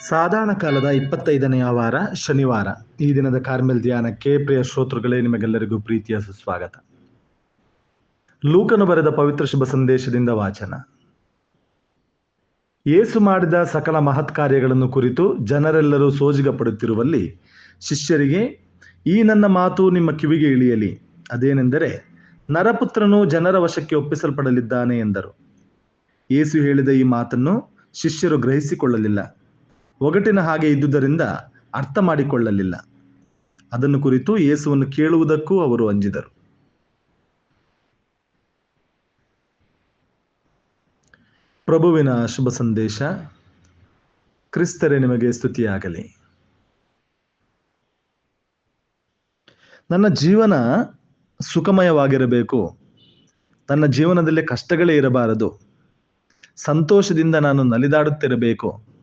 ಸಾಧಾರಣ ಕಾಲದ ಇಪ್ಪತ್ತೈದನೆಯ ವಾರ, ಶನಿವಾರ. ಈ ದಿನದ ಕಾರ್ಮೆಲ್ ಧ್ಯಾನಕ್ಕೆ ಪ್ರಿಯ ಶ್ರೋತೃಗಳೇ, ನಿಮಗೆಲ್ಲರಿಗೂ ಪ್ರೀತಿಯ ಸುಸ್ವಾಗತ. ಲೂಕನು ಬರೆದ ಪವಿತ್ರ ಶುಭ ಸಂದೇಶದಿಂದ ವಾಚನ. ಏಸು ಮಾಡಿದ ಸಕಲ ಮಹತ್ ಕಾರ್ಯಗಳನ್ನು ಕುರಿತು ಜನರೆಲ್ಲರೂ ಸೋಜಿಗ ಪಡುತ್ತಿರುವಲ್ಲಿ ಶಿಷ್ಯರಿಗೆ, ಈ ನನ್ನ ಮಾತು ನಿಮ್ಮ ಕಿವಿಗೆ ಇಳಿಯಲಿ. ಅದೇನೆಂದರೆ, ನರಪುತ್ರನು ಜನರ ವಶಕ್ಕೆ ಒಪ್ಪಿಸಲ್ಪಡಲಿದ್ದಾನೆ ಎಂದರು. ಏಸು ಹೇಳಿದ ಈ ಮಾತನ್ನು ಶಿಷ್ಯರು ಗ್ರಹಿಸಿಕೊಳ್ಳಲಿಲ್ಲ. ಒಗಟಿನ ಹಾಗೆ ಇದ್ದುದರಿಂದ ಅರ್ಥ ಮಾಡಿಕೊಳ್ಳಲಿಲ್ಲ. ಅದನ್ನು ಕುರಿತು ಯೇಸುವನ್ನು ಕೇಳುವುದಕ್ಕೂ ಅವರು ಅಂಜಿದರು. ಪ್ರಭುವಿನ ಶುಭ ಸಂದೇಶ, ಕ್ರಿಸ್ತರೇ ನಿಮಗೆ ಸ್ತುತಿಯಾಗಲಿ. ನನ್ನ ಜೀವನ ಸುಖಮಯವಾಗಿರಬೇಕು. ನನ್ನ ಜೀವನದಲ್ಲಿ ಕಷ್ಟಗಳೇ ಇರಬಾರದು. ಸಂತೋಷದಿಂದ ನಾನು ನಲಿದಾಡುತ್ತಿರಬೇಕು.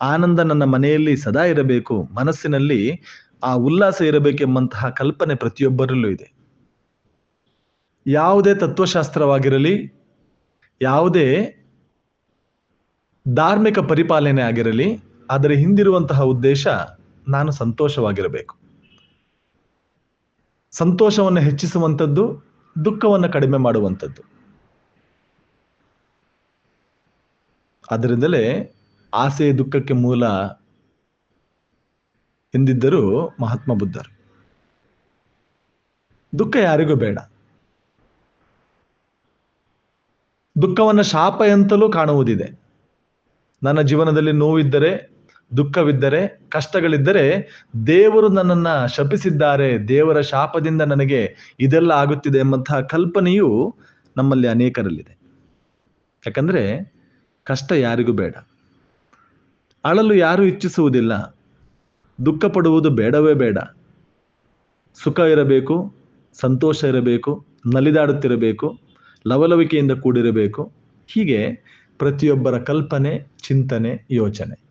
ಆನಂದ ನನ್ನ ಮನೆಯಲ್ಲಿ ಸದಾ ಇರಬೇಕು, ಮನಸ್ಸಿನಲ್ಲಿ ಆ ಉಲ್ಲಾಸ ಇರಬೇಕೆಂಬಂತಹ ಕಲ್ಪನೆ ಪ್ರತಿಯೊಬ್ಬರಲ್ಲೂ ಇದೆ. ಯಾವುದೇ ತತ್ವಶಾಸ್ತ್ರವಾಗಿರಲಿ, ಯಾವುದೇ ಧಾರ್ಮಿಕ ಪರಿಪಾಲನೆ ಆಗಿರಲಿ ಅದರ ಹಿಂದಿರುವಂತಹ ಉದ್ದೇಶ ನಾನು ಸಂತೋಷವಾಗಿರಬೇಕು. ಸಂತೋಷವನ್ನು ಹೆಚ್ಚಿಸುವಂಥದ್ದು, ದುಃಖವನ್ನು ಕಡಿಮೆ ಮಾಡುವಂಥದ್ದು. ಅದರಿಂದಲೇ ಆಸೆ ದುಃಖಕ್ಕೆ ಮೂಲ ಎಂದಿದ್ದರು ಮಹಾತ್ಮ ಬುದ್ಧರು. ದುಃಖ ಯಾರಿಗೂ ಬೇಡ. ದುಃಖವನ್ನ ಶಾಪ ಎಂತಲೂ ಕಾಣುವುದಿದೆ. ನನ್ನ ಜೀವನದಲ್ಲಿ ನೋವಿದ್ದರೆ, ದುಃಖವಿದ್ದರೆ, ಕಷ್ಟಗಳಿದ್ದರೆ ದೇವರು ನನ್ನನ್ನ ಶಪಿಸಿದ್ದಾರೆ. ದೇವರ ಶಾಪದಿಂದ ನನಗೆ ಇದೆಲ್ಲ ಆಗುತ್ತಿದೆ ಎಂಬಂತಹ ಕಲ್ಪನೆಯು ನಮ್ಮಲ್ಲಿ ಅನೇಕರಲ್ಲಿದೆ. ಯಾಕಂದ್ರೆ ಕಷ್ಟ ಯಾರಿಗೂ ಬೇಡ. ಅಳಲು ಯಾರು ಇಚ್ಛಿಸುವುದಿಲ್ಲ. ದುಃಖ ಪಡುವುದು ಬೇಡವೇ ಬೇಡ. ಸುಖ ಇರಬೇಕು, ಸಂತೋಷ ಇರಬೇಕು, ನಲಿದಾಡುತ್ತಿರಬೇಕು, ಲವಲವಿಕೆಯಿಂದ ಕೂಡಿರಬೇಕು. ಹೀಗೆ ಪ್ರತಿಯೊಬ್ಬರ ಕಲ್ಪನೆ, ಚಿಂತನೆ, ಯೋಚನೆ.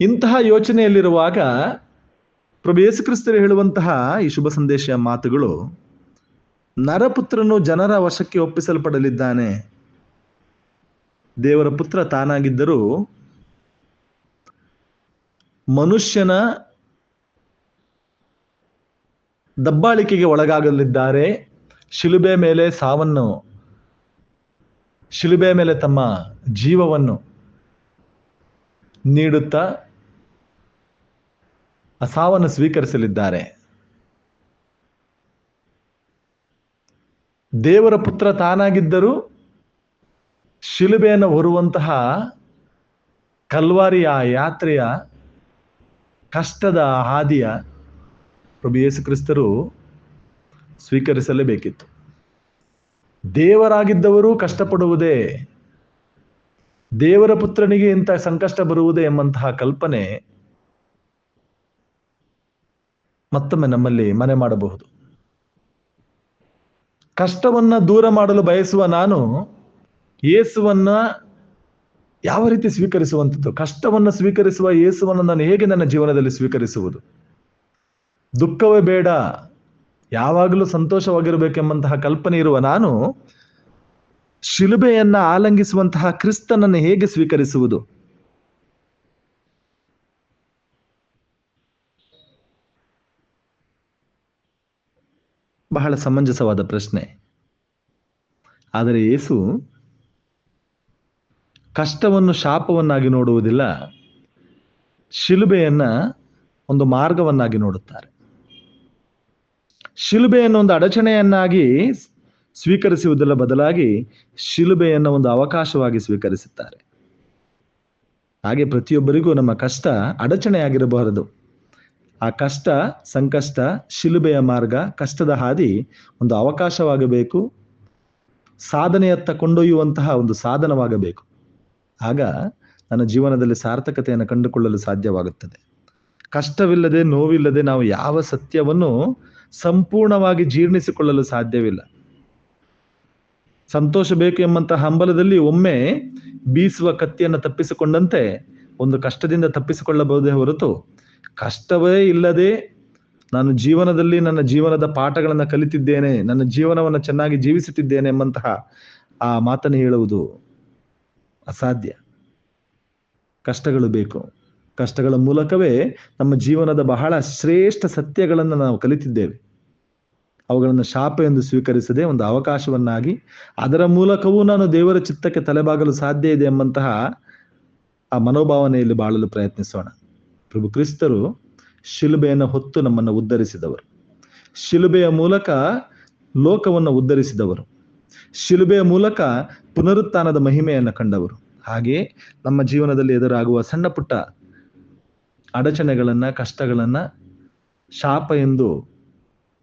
ಇಂತಹ ಯೋಚನೆಯಲ್ಲಿರುವಾಗ ಪ್ರಭು ಯೇಸುಕ್ರಿಸ್ತರು ಹೇಳುವಂತಹ ಈ ಶುಭ ಸಂದೇಶ ಮಾತುಗಳು, ನರಪುತ್ರನು ಜನರ ವಶಕ್ಕೆ ಒಪ್ಪಿಸಲ್ಪಡಲಿದ್ದಾನೆ. ದೇವರ ಪುತ್ರ ತಾನಾಗಿದ್ದರೂ ಮನುಷ್ಯನ ದಬ್ಬಾಳಿಕೆಗೆ ಒಳಗಾಗಲಿದ್ದಾರೆ. ಶಿಲುಬೆ ಮೇಲೆ ಸಾವನ್ನು, ಶಿಲುಬೆ ಮೇಲೆ ತಮ್ಮ ಜೀವವನ್ನು ನೀಡುತ್ತಾ ಆ ಸಾವನ್ನು ಸ್ವೀಕರಿಸಲಿದ್ದಾರೆ. ದೇವರ ಪುತ್ರ ತಾನಾಗಿದ್ದರೂ ಶಿಲುಬೆಯನ್ನು ಹೊರುವಂತಹ ಕಲ್ವಾರಿಯ ಯಾತ್ರೆಯ ಕಷ್ಟದ ಹಾದಿಯ ಪ್ರಭು ಯೇಸು ಕ್ರಿಸ್ತರು ಸ್ವೀಕರಿಸಲೇಬೇಕಿತ್ತು. ದೇವರಾಗಿದ್ದವರು ಕಷ್ಟಪಡುವುದೇ, ದೇವರ ಪುತ್ರನಿಗೆ ಇಂಥ ಸಂಕಷ್ಟ ಬರುವುದೇ ಎಂಬಂತಹ ಕಲ್ಪನೆ ಮತ್ತೊಮ್ಮೆ ನಮ್ಮಲ್ಲಿ ಮನೆ ಮಾಡಬಹುದು. ಕಷ್ಟವನ್ನು ದೂರ ಮಾಡಲು ಬಯಸುವ ನಾನು ಯೇಸುವನ್ನ ಯಾವ ರೀತಿ ಸ್ವೀಕರಿಸುವಂಥದ್ದು? ಕಷ್ಟವನ್ನು ಸ್ವೀಕರಿಸುವ ಯೇಸುವನ್ನು ನಾನು ಹೇಗೆ ನನ್ನ ಜೀವನದಲ್ಲಿ ಸ್ವೀಕರಿಸುವುದು? ದುಃಖವೇ ಬೇಡ. ಯಾವಾಗಲೂ ಸಂತೋಷವಾಗಿರಬೇಕೆಂಬಂತಹ ಕಲ್ಪನೆ ಇರುವ ನಾನು ಶಿಲುಬೆಯನ್ನ ಆಲಂಗಿಸುವಂತಹ ಕ್ರಿಸ್ತನನ್ನು ಹೇಗೆ ಸ್ವೀಕರಿಸುವುದು? ಬಹಳ ಸಮಂಜಸವಾದ ಪ್ರಶ್ನೆ. ಆದರೆ ಯೇಸು ಕಷ್ಟವನ್ನು ಶಾಪವನ್ನಾಗಿ ನೋಡುವುದಿಲ್ಲ, ಶಿಲುಬೆಯನ್ನ ಒಂದು ಮಾರ್ಗವನ್ನಾಗಿ ನೋಡುತ್ತಾರೆ. ಶಿಲುಬೆಯನ್ನು ಒಂದು ಅಡಚಣೆಯನ್ನಾಗಿ ಸ್ವೀಕರಿಸುವುದರ ಬದಲಾಗಿ ಶಿಲುಬೆಯನ್ನು ಒಂದು ಅವಕಾಶವಾಗಿ ಸ್ವೀಕರಿಸುತ್ತಾರೆ. ಹಾಗೆ ಪ್ರತಿಯೊಬ್ಬರಿಗೂ ನಮ್ಮ ಕಷ್ಟ ಅಡಚಣೆಯಾಗಿರಬಾರದು. ಆ ಕಷ್ಟ, ಸಂಕಷ್ಟ, ಶಿಲುಬೆಯ ಮಾರ್ಗ, ಕಷ್ಟದ ಹಾದಿ ಒಂದು ಅವಕಾಶವಾಗಬೇಕು, ಸಾಧನೆಯತ್ತ ಕೊಂಡೊಯ್ಯುವಂತಹ ಒಂದು ಸಾಧನವಾಗಬೇಕು. ಆಗ ನನ್ನ ಜೀವನದಲ್ಲಿ ಸಾರ್ಥಕತೆಯನ್ನು ಕಂಡುಕೊಳ್ಳಲು ಸಾಧ್ಯವಾಗುತ್ತದೆ. ಕಷ್ಟವಿಲ್ಲದೆ ನೋವಿಲ್ಲದೆ ನಾವು ಯಾವ ಸತ್ಯವನ್ನು ಸಂಪೂರ್ಣವಾಗಿ ಜೀರ್ಣಿಸಿಕೊಳ್ಳಲು ಸಾಧ್ಯವಿಲ್ಲ. ಸಂತೋಷ ಬೇಕು ಎಂಬಂತಹ ಹಂಬಲದಲ್ಲಿ ಒಮ್ಮೆ ಬೀಸುವ ಕತ್ತಿಯನ್ನು ತಪ್ಪಿಸಿಕೊಂಡಂತೆ ಒಂದು ಕಷ್ಟದಿಂದ ತಪ್ಪಿಸಿಕೊಳ್ಳಬಹುದೇ ಹೊರತು ಕಷ್ಟವೇ ಇಲ್ಲದೆ ನಾನು ಜೀವನದಲ್ಲಿ ನನ್ನ ಜೀವನದ ಪಾಠಗಳನ್ನು ಕಲಿತಿದ್ದೇನೆ, ನನ್ನ ಜೀವನವನ್ನು ಚೆನ್ನಾಗಿ ಜೀವಿಸುತ್ತಿದ್ದೇನೆ ಎಂಬಂತಹ ಆ ಮಾತನ್ನು ಹೇಳುವುದು ಅಸಾಧ್ಯ. ಕಷ್ಟಗಳು ಬೇಕು. ಕಷ್ಟಗಳ ಮೂಲಕವೇ ನಮ್ಮ ಜೀವನದ ಬಹಳ ಶ್ರೇಷ್ಠ ಸತ್ಯಗಳನ್ನು ನಾವು ಕಲಿತಿದ್ದೇವೆ. ಅವುಗಳನ್ನು ಶಾಪ ಎಂದು ಸ್ವೀಕರಿಸದೆ ಒಂದು ಅವಕಾಶವನ್ನಾಗಿ ಅದರ ಮೂಲಕವೂ ನಾನು ದೇವರ ಚಿತ್ತಕ್ಕೆ ತಲೆಬಾಗಲು ಸಾಧ್ಯ ಇದೆ ಎಂಬಂತಹ ಆ ಮನೋಭಾವನೆಯಲ್ಲಿ ಬಾಳಲು ಪ್ರಯತ್ನಿಸೋಣ. ಪ್ರಭು ಕ್ರಿಸ್ತರು ಶಿಲುಬೆಯನ್ನು ಹೊತ್ತು ನಮ್ಮನ್ನು ಉದ್ಧರಿಸಿದವರು. ಶಿಲುಬೆಯ ಮೂಲಕ ಲೋಕವನ್ನು ಉದ್ಧರಿಸಿದವರು. ಶಿಲುಬೆಯ ಮೂಲಕ ಪುನರುತ್ಥಾನದ ಮಹಿಮೆಯನ್ನು ಕಂಡವರು. ಹಾಗೆ ನಮ್ಮ ಜೀವನದಲ್ಲಿ ಎದುರಾಗುವ ಸಣ್ಣ ಪುಟ್ಟ ಅಡಚಣೆಗಳನ್ನ, ಕಷ್ಟಗಳನ್ನ ಶಾಪ ಎಂದು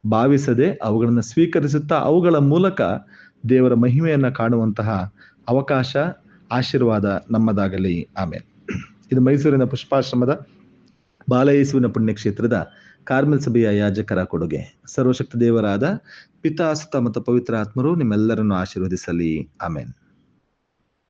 ಭಾವಿಸದೆ ಅವುಗಳನ್ನು ಸ್ವೀಕರಿಸುತ್ತಾ ಅವುಗಳ ಮೂಲಕ ದೇವರ ಮಹಿಮೆಯನ್ನ ಕಾಣುವಂತಹ ಅವಕಾಶ, ಆಶೀರ್ವಾದ ನಮ್ಮದಾಗಲಿ. ಆಮೇಲೆ ಇದು ಮೈಸೂರಿನ ಪುಷ್ಪಾಶ್ರಮದ ಬಾಲಯೇಸುವಿನ ಪುಣ್ಯಕ್ಷೇತ್ರದ ಕಾರ್ಮೆಲ್ ಸಭೆಯ ಯಾಜಕರ ಕೊಡುಗೆ. ಸರ್ವಶಕ್ತ ದೇವರಾದ ಪಿತಾ ಸುತ ಮತ್ತು ಪವಿತ್ರ ಆತ್ಮರು ನಿಮ್ಮೆಲ್ಲರನ್ನು ಆಶೀರ್ವದಿಸಲಿ. ಆಮೇನ್.